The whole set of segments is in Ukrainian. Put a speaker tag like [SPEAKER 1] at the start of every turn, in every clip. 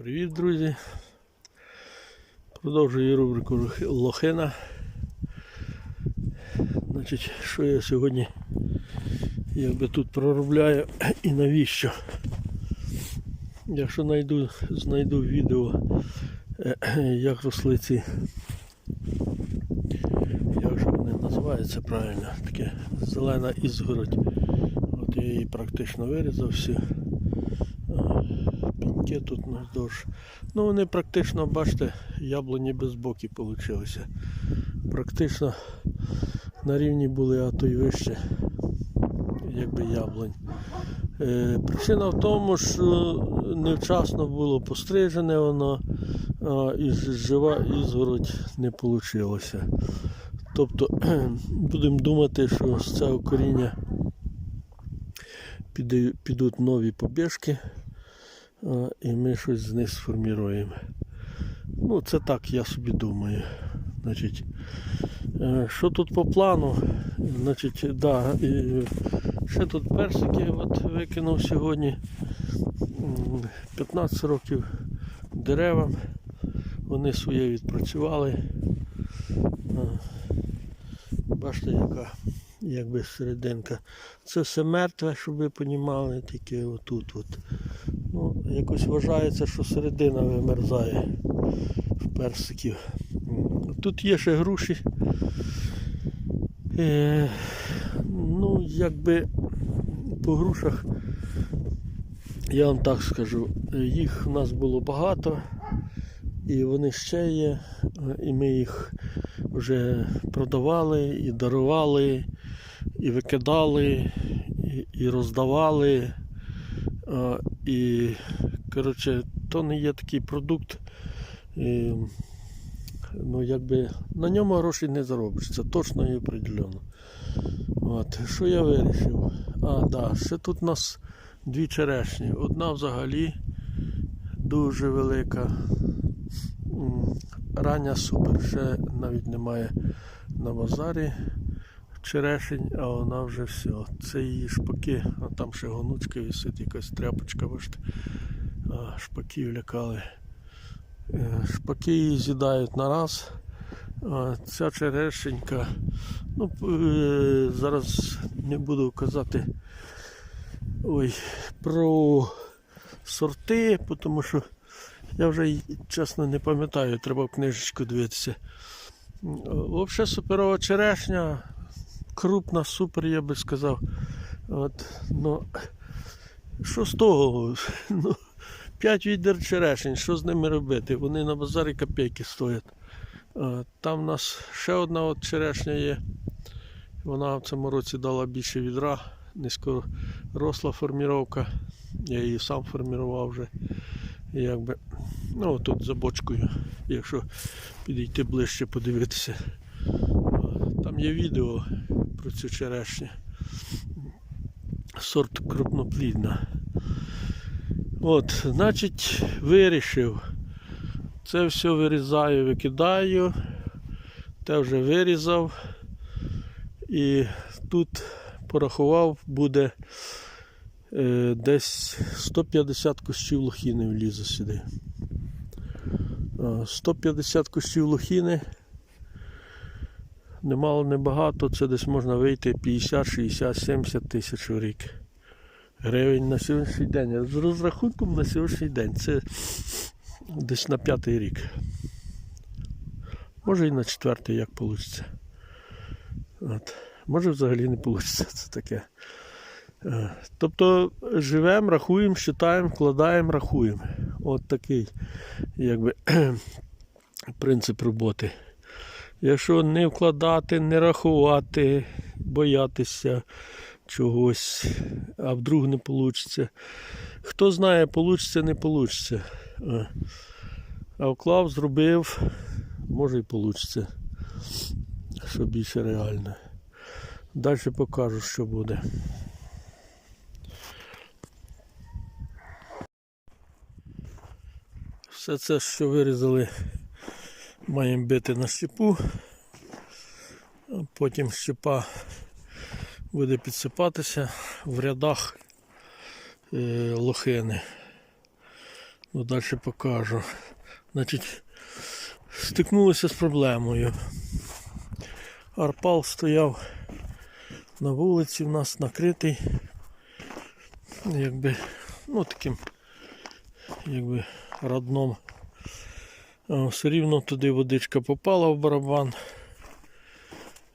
[SPEAKER 1] Привіт, друзі! Продовжую рубрику Лох- Лохина. Значить, що я сьогодні якби тут проробляю і навіщо? Якщо знайду, знайду відео, як росли ці, як же вони називаються правильно, таке зелена ізгородь. От я її практично вирізав всю. Піньки тут наздовж. Ну вони практично, бачите, яблуні без боки вийшли. Практично на рівні були, а то й вище, якби яблунь. Е, причина в тому, що невчасно було пострижене воно, і жива ізгородь не вийшло. Тобто будемо думати, що з цього коріння підуть нові побіжки, і ми щось з них сформіруємо. Ну, це так, я собі думаю. Значить, е, що тут по плану? Значить, да, і ще тут персики от викинув сьогодні. 15 років деревам. Вони своє відпрацювали. Бачите, яка якби серединка. Це все мертве, щоб ви розуміли, тільки отут. От. Ну, якось вважається, що середина вимерзає в персиків. Тут є ще груші. Е, ну, якби по грушах, я вам так скажу, їх в нас було багато, і вони ще є, е, і ми їх вже продавали і дарували, і викидали, і, і роздавали. І, коротше, то не є такий продукт. І, ну, якби на ньому грошей не заробиш, це точно і определенно. От, що я вирішив? А, да, ще тут у нас дві черешні. Одна взагалі дуже велика. Рання супер. Ще навіть немає на базарі черешень, а вона вже все. Це її шпаки, а там ще гонучка висить, якась тряпочка, бачите. А, шпаків лякали. Е, Шпаки її з'їдають на раз. Ця черешенька. Ну, е, зараз не буду казати ой, про сорти, тому що я вже чесно не пам'ятаю, треба в книжечку дивитися. Взагалі суперова черешня, крупна, супер, я би сказав. От, ну, що з того? Ну, 5 відер черешень, що з ними робити? Вони на базарі копійки стоять. Там у нас ще одна от черешня є. Вона в цьому році дала більше відра, низько росла форміровка. Я її сам формував вже. Якби, ну, тут за бочкою, якщо підійти ближче подивитися. Там є відео про цю черешню. Сорт крупноплідна. От, значить, вирішив. Це все вирізаю, викидаю. Те вже вирізав. І тут порахував, буде е, десь 150 кущів лохіни влізе сюди. 150 кущів лохіни. Немало, небагато, це десь можна вийти 50, 60, 70 тисяч в рік. Гривень на сьогоднішній день. З розрахунком на сьогоднішній день. Це десь на п'ятий рік. Може і на четвертий, як вийде. От. Може взагалі не вийде. Це таке. Е, Тобто живемо, рахуємо, считаємо, вкладаємо, рахуємо. От такий якби, принцип роботи. Якщо не вкладати, не рахувати, боятися чогось, а вдруг не вийде. Хто знає, вийде, не вийде. А вклав, зробив, може і вийде. Що більше реально. Далі покажу, що буде. Все це, що вирізали, маємо бити на щепу. Потім щепа буде підсипатися в рядах е, лохини. Ну, далі покажу. Значить, стикнулися з проблемою. Арпал стояв на вулиці, в нас накритий. Якби, ну таким, якби родном. Все рівно туди водичка попала в барабан.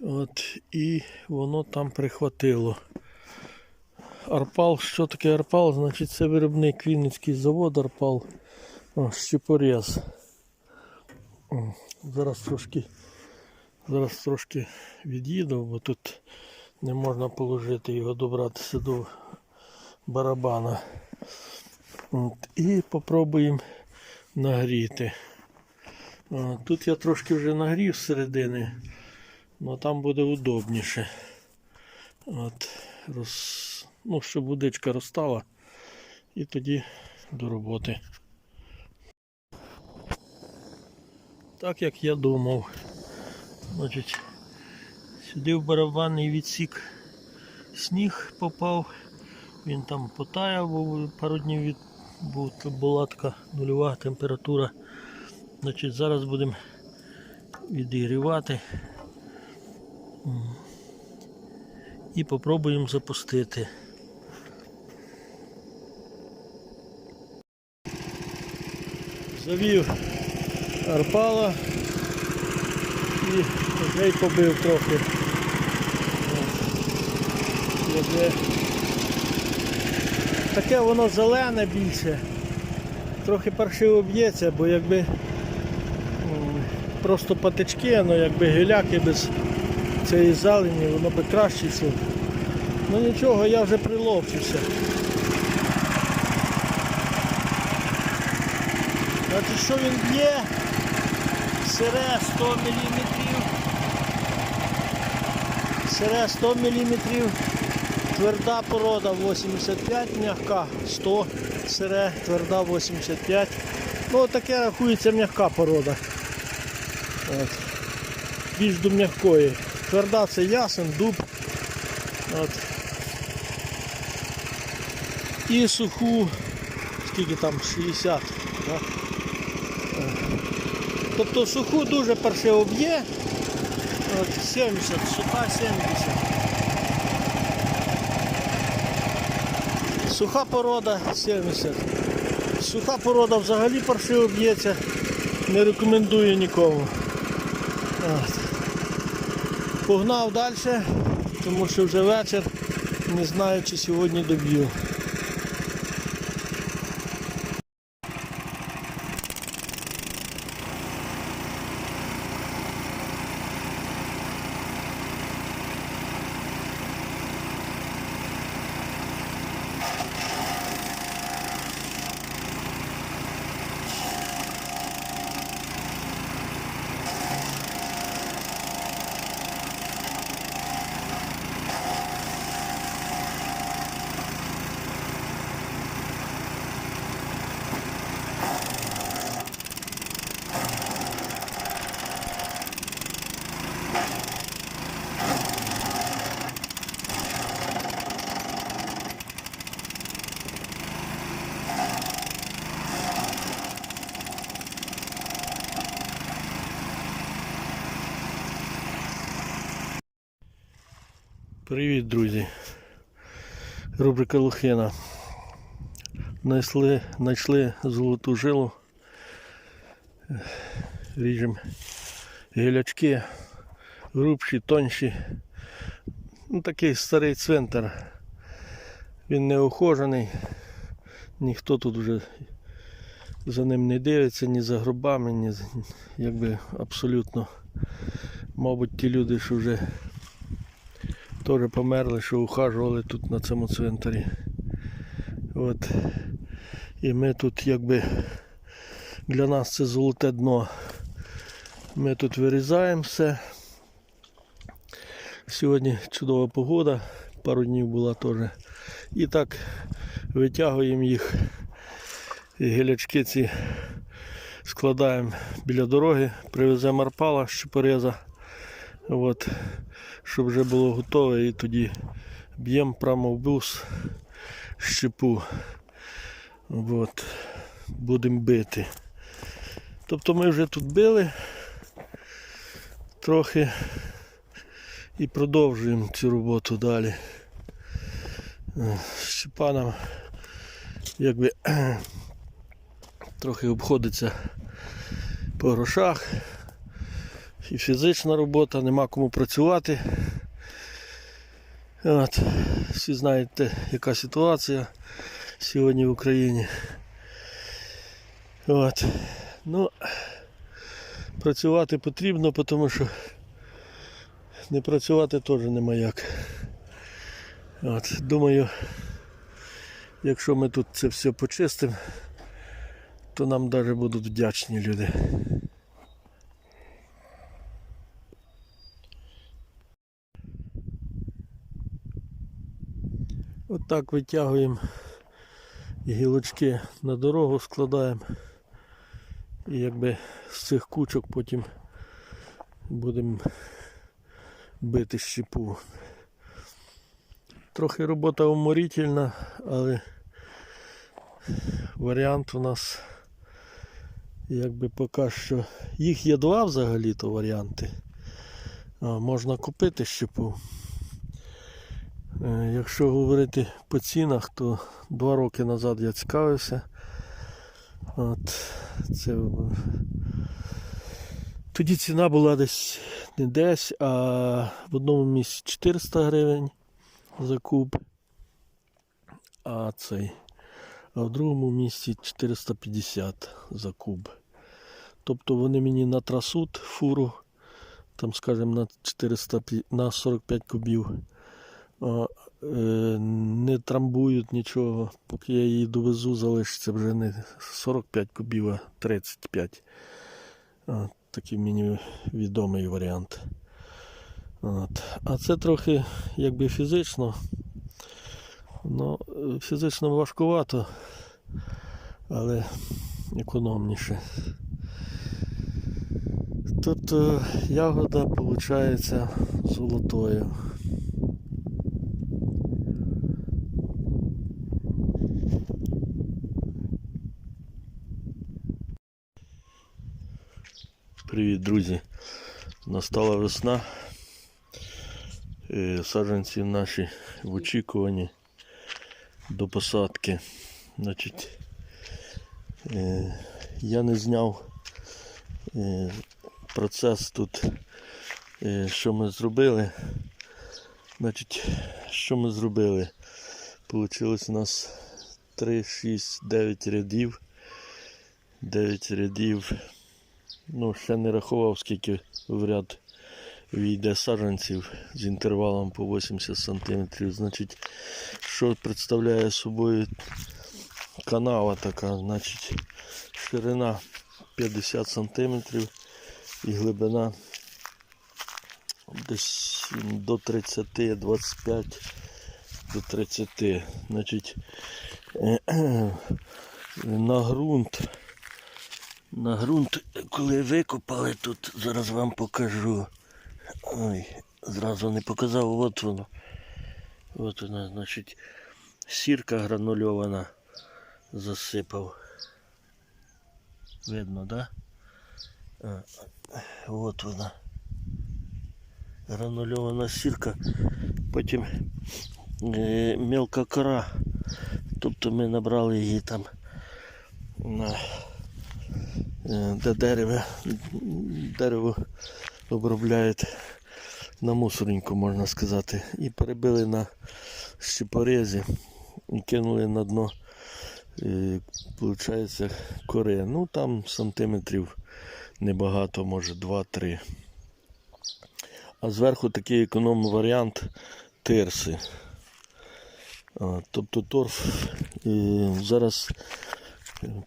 [SPEAKER 1] От, і воно там прихватило. Арпал, що таке Арпал? Значить це виробник Вінницький завод Арпал. Щепорез. Зараз трошки, зараз трошки від'їду, бо тут не можна положити його добратися до барабана. От, і попробуємо нагріти. Тут я трошки вже нагрів з середини, але там буде удобніше. От, роз... ну, щоб водичка розстала і тоді до роботи. Так як я думав. Значить, сюди в барабанний відсік сніг попав, він там потаяв, пару днів від... була така нульова температура. Значить, зараз будемо відігрівати і попробуємо запустити. Завів арпала і вже побив трохи. Таке воно зелене більше. Трохи паршиво б'ється, бо якби просто патички, ну якби гіляки без цієї зелені, воно би краще йшло. Ну нічого, я вже приловчився. Значить, що він б'є? Сире 100 мм. Сире 100 мм. Тверда порода 85, м'яка 100, сире, тверда 85. Ну таке рахується м'яка порода. От. Більш до м'якої. Тверда це ясен, дуб. От. І суху, скільки там, 60. Да? Тобто суху дуже паршиво б'є. От 70, суха 70. Суха порода 70. Суха порода взагалі паршиво б'ється. Не рекомендую нікому. Погнав далі, тому що вже вечір. Не знаю, чи сьогодні доб'ю. Привіт, друзі. Рубрика Лохина. Знайшли, знайшли золоту жилу. Ріжемо гілячки, грубші, тонші. Ну, такий старий цвинтар. Він не охожений. Ніхто тут вже за ним не дивиться, ні за гробами, ні якби абсолютно. Мабуть, ті люди, що вже теж померли, що ухажували тут на цьому цвинтарі. От. І ми тут якби для нас це золоте дно. Ми тут вирізаємо все. Сьогодні чудова погода, пару днів була теж. І так витягуємо їх. І гілячки ці складаємо біля дороги, привеземо арпала з Чепореза. От, щоб вже було готове і тоді б'ємо прямо в бус щепу. От. будемо бити. Тобто ми вже тут били трохи і продовжуємо цю роботу далі. Е, З Щепаном якби трохи обходиться по грошах. І фізична робота, нема кому працювати. От. Всі знаєте, яка ситуація сьогодні в Україні. От. Ну, працювати потрібно, тому що не працювати теж нема як. От. Думаю, якщо ми тут це все почистимо, то нам навіть будуть вдячні люди. Отак витягуємо гілочки на дорогу, складаємо. І якби з цих кучок потім будемо бити щепу. Трохи робота уморительна, але варіант у нас якби поки що. Їх є два взагалі-то варіанти. Можна купити щепу. Е, Якщо говорити по цінах, то два роки назад я цікавився. От, це... Тоді ціна була десь не десь, а в одному місці 400 гривень за куб. А цей. А в другому місці 450 за куб. Тобто вони мені на трасут фуру, там скажімо на 400, на 45 кубів не трамбують нічого. Поки я її довезу, залишиться вже не 45 кубів, а 35. Такий мені відомий варіант. От. А це трохи якби фізично. Ну, е, фізично важкувато, але економніше. Е, ягода виходить золотою. Привіт, друзі! Настала весна. Е, Саджанці наші в очікуванні до посадки. Значить, е, я не зняв е, процес тут, що ми зробили. Значить, що ми зробили? Получилось у нас 3, 6, 9 рядів. 9 рядів. Ну, ще не рахував, скільки в ряд війде саджанців з інтервалом по 80 см. Значить, що представляє собою канава така, значить, ширина 50 см і глибина десь до 30, 25 до 30. Значить, на ґрунт на ґрунт, коли викопали тут, зараз вам покажу. Ой, зразу не показав, от воно. От вона, значить, сірка гранульована засипав. Видно, да? От вона. Гранульована сірка. Потім е, мелка кора. Тобто ми набрали її там на де дерево, дерево обробляють на мусореньку, можна сказати. І перебили на щепорезі і кинули на дно, е, виходить, кори. Ну там сантиметрів небагато, може 2-3. А зверху такий економний варіант тирси. Тобто торф е, зараз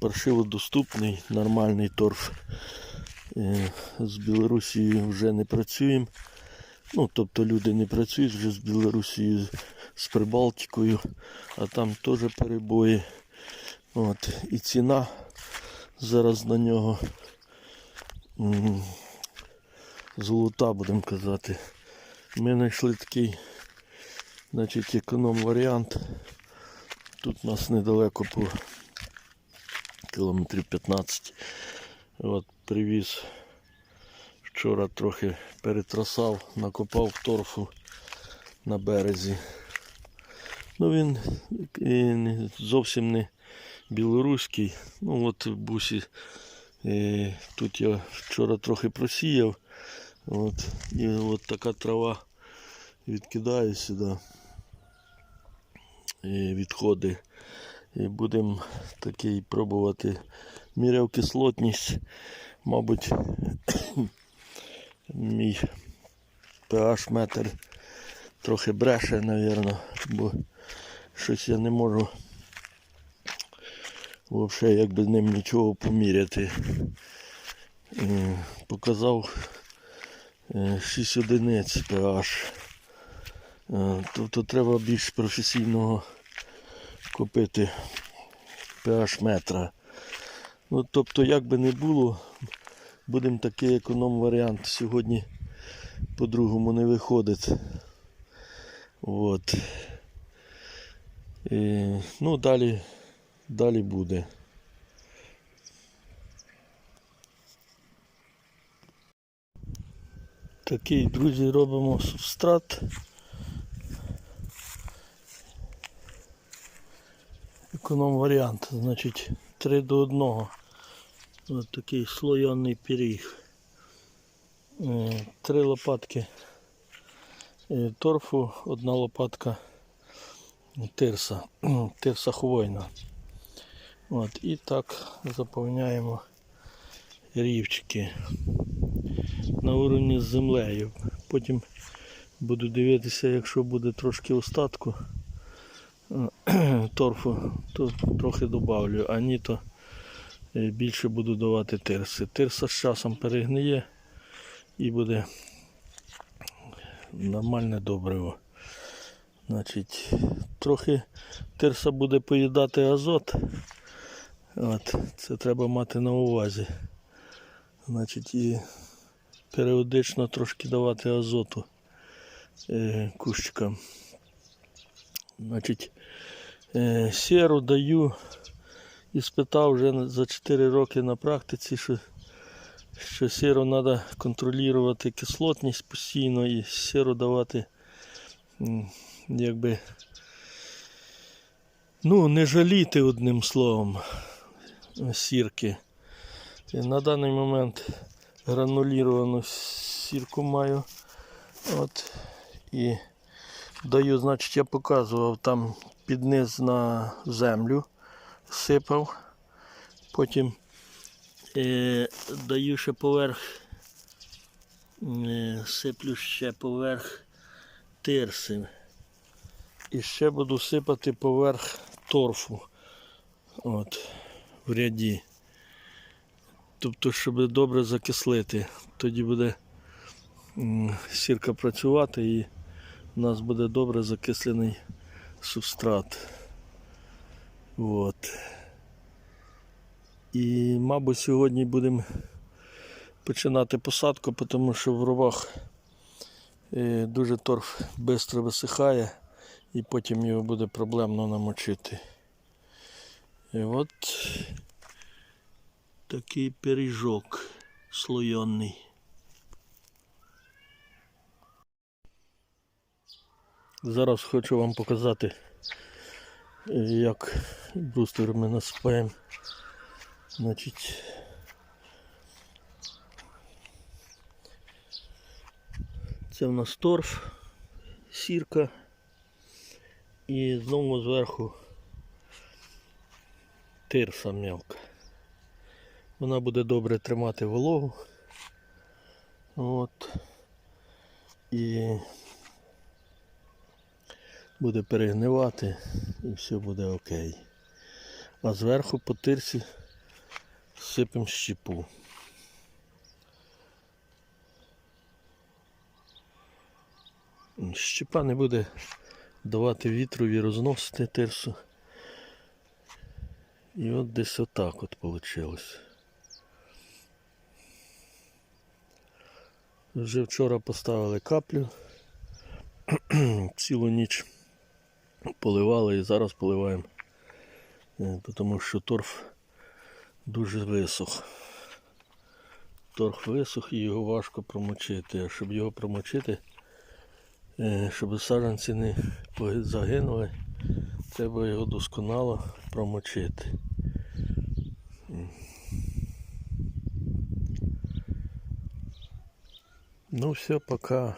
[SPEAKER 1] паршиво доступний, нормальний торф. Е, З Білорусією вже не працюємо. Ну, тобто люди не працюють вже з Білорусією, з Прибалтикою, а там теж перебої. От. І ціна зараз на нього золота, будемо казати. Ми знайшли такий значить, економ варіант. Тут у нас недалеко по кілометрів 15. От привіз. Вчора трохи перетрасав, накопав торфу на березі. Ну він зовсім не білоруський. Ну от в бусі е, тут я вчора трохи просіяв. От, і от така трава відкидає сюди. І відходи. І будемо такий пробувати міряв кислотність. Мабуть, мій pH метр трохи бреше, напевно, бо щось я не можу взагалі якби ним нічого поміряти. Е, Показав е, 6 одиниць pH. Е, Тобто треба більш професійного купити pH метра. Ну, тобто, як би не було, будемо такий економ варіант. Сьогодні по-другому не виходить. От. І, ну, далі, далі буде. Такий, друзі, робимо субстрат. Економ варіант, значить 3 до 1. Ось такий слоєний пиріг. Е, Три лопатки е, торфу, одна лопатка тирса, тирса хвойна. От, і так заповняємо рівчики на уровні з землею. Потім буду дивитися, якщо буде трошки остатку торфу, то трохи добавлю, а ні, то е, більше буду давати тирси. Тирса з часом перегниє і буде нормальне добриво. Значить, трохи тирса буде поїдати азот. От, це треба мати на увазі. Значить, і періодично трошки давати азоту е, кущикам. Значить, сіру даю і спитав вже за 4 роки на практиці, що, що сіру треба контролювати кислотність постійно і сіру давати якби ну, не жаліти одним словом сірки. І на даний момент грануліровану сірку маю. От. І даю, значить, я показував там під низ на землю, сипав. Потім е, даю ще поверх, е, сиплю ще поверх тирси. І ще буду сипати поверх торфу. От, в ряді. Тобто, щоб добре закислити. Тоді буде сірка працювати і у нас буде добре закислений субстрат. От. І, мабуть, сьогодні будемо починати посадку, тому що в ровах е, дуже торф швидко висихає і потім його буде проблемно намочити. І от такий пиріжок слойонний. Зараз хочу вам показати, як брустер ми насипаємо. Значить, це в нас торф, сірка і знову зверху тирса мелка. Вона буде добре тримати вологу. От. І буде перегнивати і все буде окей. А зверху по тирсі сипемо щепу. Щепа не буде давати вітрові розносити тирсу. І от десь отак от вийшло. Вже вчора поставили каплю, цілу ніч поливали і зараз поливаємо, Е, тому що торф дуже висох. Торг висох і його важко промочити. А щоб його промочити, е, щоб саджанці не загинули, треба його досконало промочити. Ну все, пока.